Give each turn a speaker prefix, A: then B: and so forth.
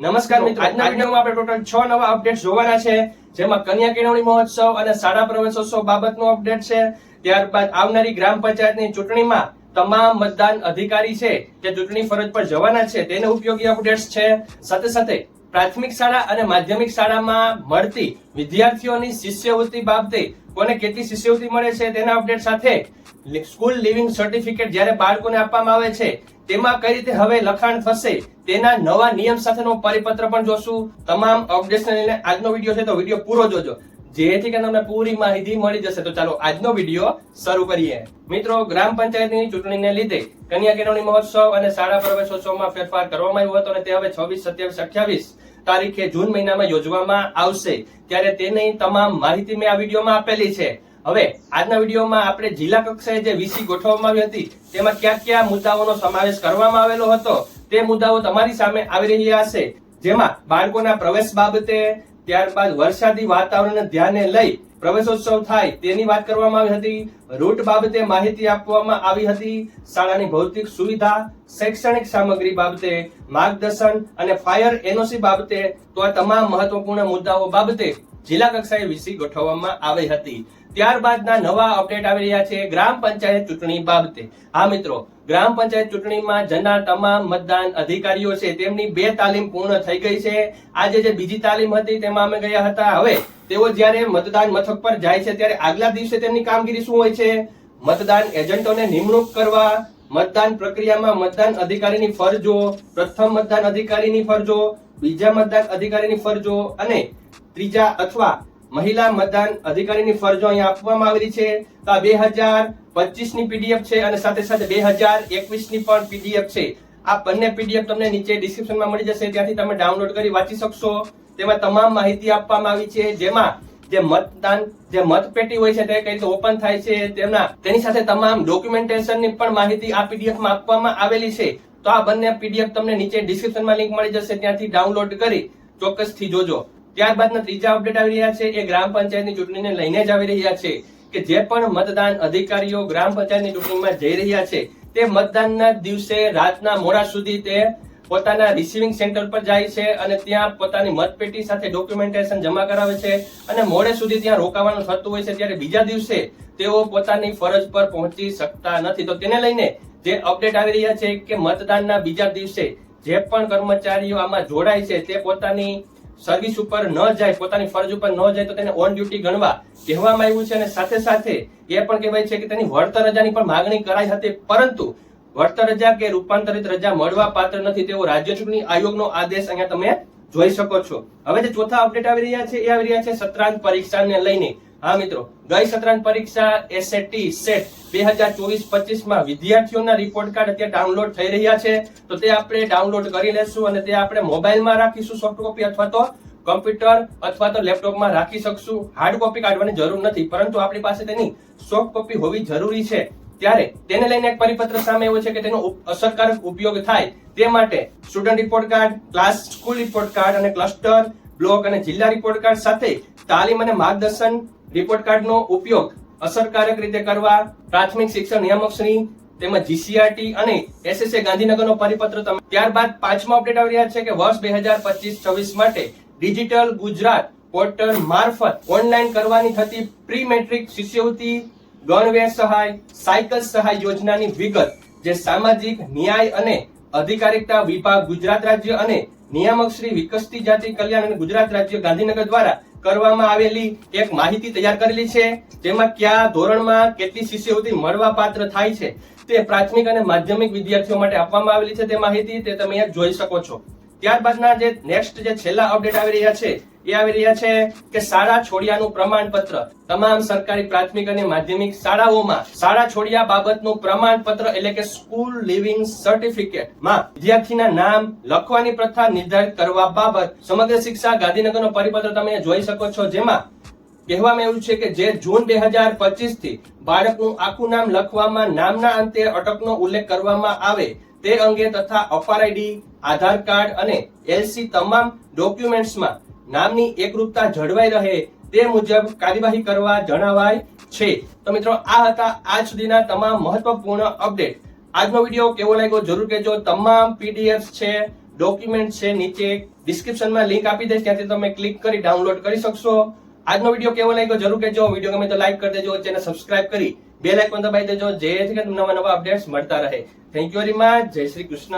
A: નમસ્કાર મિત્રો આજના વિડીયોમાં આપણે ટોટલ છ નવા અપડેટ જોવાના છે જેમાં કન્યા કેળવણી મહોત્સવ અને શાળા પ્રવેશોત્સવ બાબતનો અપડેટ છે. ત્યારબાદ આવનારી ગ્રામ પંચાયતની ચૂંટણીમાં તમામ મતદાન અધિકારી છે જે ચૂંટણી ફરજ પર જવાના છે તેને ઉપયોગી અપડેટ્સ છે. સાથે સાથે પ્રાથમિક શાળા અને માધ્યમિક શાળામાં મળતી વિદ્યાર્થીઓની શિષ્યવૃત્તિ બાબતે કોને કેટલી શિષ્યવૃત્તિ મળે છે તેના અપડેટ સાથે સ્કૂલ લિવિંગ સર્ટિફિકેટ જ્યારે બાળકોને આપવામાં આવે છે, તેમાં કઈ રીતે હવે લખાણ થશે તેના નવા નિયમ સાથેનો પરિપત્ર પણ જોશું. તમામ અપડેટ્સને લઈને આજનો વીડિયો છે તો વીડિયો પૂરો જોજો. જેથી તમને પૂરી માહિતી મળી જશે. તો ચાલો આજનો વીડિયો શરૂ કરીએ. મિત્રો, ગ્રામ પંચાયતની ચૂંટણીને લીધે કન્યા કેળવણી મહોત્સવ અને શાળા પ્રવેશોત્સવમાં ફેરફાર કરવામાં આવ્યો હતો અને તે હવે છવ્વીસ સત્યાવીસ અઠ્યાવીસ તારીખે જૂન મહિનામાં યોજવામાં આવશે. ત્યારે તેની તમામ માહિતી મેં આ વિડીયોમાં આપેલી છે. હવે આજના વિડીયોમાં આપણે જિલ્લા કક્ષાએ જે વીસી ગોઠવવામાં આવી હતી, તેમાં કયા કયા મુદ્દાઓનો સમાવેશ કરવામાં આવેલો હતો, તે મુદ્દાઓ તમારી સામે આવી રહ્યા હશે જેમાં બાળકોના પ્રવેશ બાબતે ત્યારબાદ વરસાદી વાતાવરણને ધ્યાને લઈ પ્રવેશોત્સવ થાય તેની વાત કરવામાં આવી હતી. રૂટ બાબતે માહિતી આપવામાં આવી હતી. શાળાની ભૌતિક સુવિધા, શૈક્ષણિક સામગ્રી બાબતે માર્ગદર્શન અને ફાયર એનઓસી બાબતે તો આ તમામ મહત્વપૂર્ણ મુદ્દાઓ બાબતે જિલ્લા કક્ષાએ વીસી ગોઠવવામાં આવી હતી. ત્યારબાદના નવા અપડેટ આવી રહ્યા છે ગ્રામ પંચાયત ચૂંટણી બાબતે. હા મિત્રો, ગ્રામ પંચાયત ચૂંટણીમાં જનાર તમામ મતદાન અધિકારીઓ છે, તેમની બે તાલીમ પૂર્ણ થઈ ગઈ છે. આજે જે બીજી તાલીમ હતી તેમાં અમે ગયા હતા. હવે તેઓ જ્યારે મતદાન મથક પર જાય છે, ત્યારે આગલા દિવસે તેમની કામગીરી શું હોય છે? મતદાન એજન્ટોને નિમણૂક કરવા, મતદાન પ્રક્રિયામાં મતદાન અધિકારીની ફરજો, પ્રથમ મતદાન અધિકારીની ફરજો, બીજા મતદાન અધિકારીની ફરજો અને ત્રીજા અથવા મહિલા મતદાન અધિકારીની ફરજો અહીંયા આપવામાં આવેલી છે. તો આ બે હજાર પચીસની પીડીએફ છે અને સાથે સાથે બે હજાર એકવીસની પણ પીડીએફ છે. આ બંને પીડીએફ તમને નીચે ડિસ્ક્રિપ્શનમાં મળી જશે. ત્યાંથી તમે ડાઉનલોડ કરી વાંચી શકશો. તેમાં તમામ માહિતી આપવામાં આવી છે. જેમાં જે મતદાન, જે મતપેટી હોય છે તે કઈ રીતે ઓપન થાય છે. તેમના, તેની સાથે તમામ ડોક્યુમેન્ટેશનની પણ માહિતી આ પીડીએફમાં આપવામાં આવેલી છે. તો આ બંને પીડીએફ તમને નીચે ડિસ્ક્રિપ્શનમાં લિંક મળી જશે. ત્યાંથી ડાઉનલોડ કરી ચોક્કસથી જોજો. ત્યારબાદના ત્રીજા અપડેટ આવી રહ્યા છે. એ ગ્રામ પંચાયતની ચૂંટણીને લઈને જ આવી રહ્યા છે કે જે પણ મતદાન અધિકારીઓ ગ્રામ પંચાયતની ચૂંટણીમાં જઈ રહ્યા છે, તે મતદાનના દિવસે રાતના મોડા સુધી તે પોતાના રિસીવિંગ સેન્ટર પર જાય છે અને ત્યાં પોતાની મતપેટી સાથે ડોક્યુમેન્ટેશન જમા કરાવે છે અને મોડે સુધી ત્યાં રોકાવાનું થતું હોય છે. ત્યારે બીજા દિવસે તેઓ પોતાની ફરજ પર પહોંચી શકતા નથી. તો તેને લઈને જે અપડેટ આવી રહ્યા છે કે મતદાનના બીજા દિવસે જે પણ કર્મચારીઓ આમાં જોડાય છે, તે પોતાની સર્વિસ ઉપર ન જાય, પોતાની ફરજ ઉપર ન જાય તો તેને ઓન ડ્યુટી ગણવા કહેવામાં આવ્યું છે અને સાથે સાથે એ પણ કહેવાય છે કે તેની વળતર રજાની પણ માગણી કરાઈ હતી, પરંતુ વળતર રજા કે રૂપાંતરિત રજા મળવા પાત્ર નથી તેવો રાજ્ય ચૂંટણી આયોગનો આદેશ અહીંયા તમે જોઈ શકો છો. હવે જે ચોથા અપડેટ આવી રહ્યા છે, એ આવી રહ્યા છે સત્રાંત પરીક્ષાને લઈને. હા, મિત્રો. ગઈ સત્રાંત પરીક્ષા એસએટી સેટ બે હજાર ચોવીસ પચીસમાં વિદ્યાર્થીઓના રિપોર્ટ કાર્ડ અત્યારે ડાઉનલોડ થઈ રહ્યા છે. તો તે આપણે ડાઉનલોડ કરી લેશું અને તે આપણે મોબાઈલમાં રાખીશું સોફ્ટ કોપી અથવા તો કમ્પ્યુટર અથવા તો લેપટોપમાં રાખી શકશું. હાર્ડ કોપી કાઢવાની જરૂર નથી, પરંતુ આપણી પાસે તેની સોફ્ટ કોપી હોવી જરૂરી છે. ત્યારે તેને લઈને એક પરિપત્ર સામે એવો છે કે તેનો અસરકારક ઉપયોગ થાય તે માટે student report card class school report card અને ક્લસ્ટર બ્લોક અને જિલ્લા રિપોર્ટ કાર્ડ સાથે તાલીમ અને માર્ગદર્શન રિપોર્ટ કાર્ડનો ઉપયોગ અસરકારક રીતે કરવા પ્રાથમિક શિક્ષણ નિયામકશ્રી તેમજ જીસીઆરટી અને એસએસએ ગાંધીનગરનો પરિપત્ર તમે ત્યારબાદ પાંચમો અપડેટ આવી રહ્યા છે કે વર્ષ બે હજાર પચીસ છવ્વીસ માટે ડિજિટલ ગુજરાત પોર્ટલ મારફત ઓનલાઈન કરવાની થતી પ્રી મેટ્રિક શિષ્યવૃત્તિ, ગણવેશ સહાય સાયકલ સહાય યોજનાની વિગત, જે સામાજિક, ન્યાય અને અધિકારિકતા વિભાગ ગુજરાત રાજ્ય અને નિયામક શ્રી વિકસતી જાતિ કલ્યાણ અને ગુજરાત રાજ્ય ગાંધીનગર દ્વારા કરવામાં આવેલી એક માહિતી તૈયાર કરેલી છે, જેમાં કયા ધોરણમાં કેટલી શિષ્યવૃત્તિ મળવા પાત્ર થાય છે તે પ્રાથમિક અને માધ્યમિક વિદ્યાર્થીઓ માટે આપવામાં આવેલી છે તે માહિતી તે તમે જોઈ શકો છો. ત્યારબાદના જે નેક્સ્ટ જે છેલ્લા અપડેટ આવી રહ્યા છે, એ આવી રહ્યા છે કે શાળા છોડ્યાનું પ્રમાણપત્ર. તમામ સરકારી પ્રાથમિક અને માધ્યમિક શાળાઓમાં શાળા છોડ્યા બાબતનું પ્રમાણપત્ર એટલે કે સ્કૂલ લિવિંગ સર્ટિફિકેટમાં વિદ્યાર્થીના નામ, લખવાની પ્રથા નિર્ધારિત કરવા બાબત સમગ્ર શિક્ષા ગાંધીનગરનો પરિપત્ર તમે જોઈ શકો છો, જેમાં કહેવામાં એવું છે કે જે જૂન બે હજાર પચીસથી બાળકનું આખું નામ લખવામાં, નામના અંતે અટકનો ઉલ્લેખ કરવામાં આવે તે અંગે તથા અફઆર આઈડી, આધાર કાર્ડ અને એલસી તમામ ડોક્યુમેન્ટ્સમાં નામની એકરૂપતા જળવાઈ રહે તે મુજબ કાર્યવાહી કરવા જણાવાય છે. તો મિત્રો, આ હતા આજ સુધીના તમામ મહત્વપૂર્ણ અપડેટ. આજનો વીડિયો કેવો લાગ્યો જરૂર કહેજો. તમામ પીડીએફ છે, ડોક્યુમેન્ટ છે, નીચે ડિસ્ક્રિપ્શનમાં લિંક આપી દઈશ. ત્યાંથી તમે ક્લિક કરી ડાઉનલોડ કરી શકશો. આજનો વીડિયો કેવો લાગ્યો જરૂર કહેજો. વીડિયો ગમે તો લાઈક કરી દેજો. ચેનલ સબસ્ક્રાઇબ કરી બે લાઇકન દબાઈ દેજો કે નવા નવા અપડેટ્સ મળતા રહે. થેન્ક યુ વેરી મચ જય શ્રી કૃષ્ણ.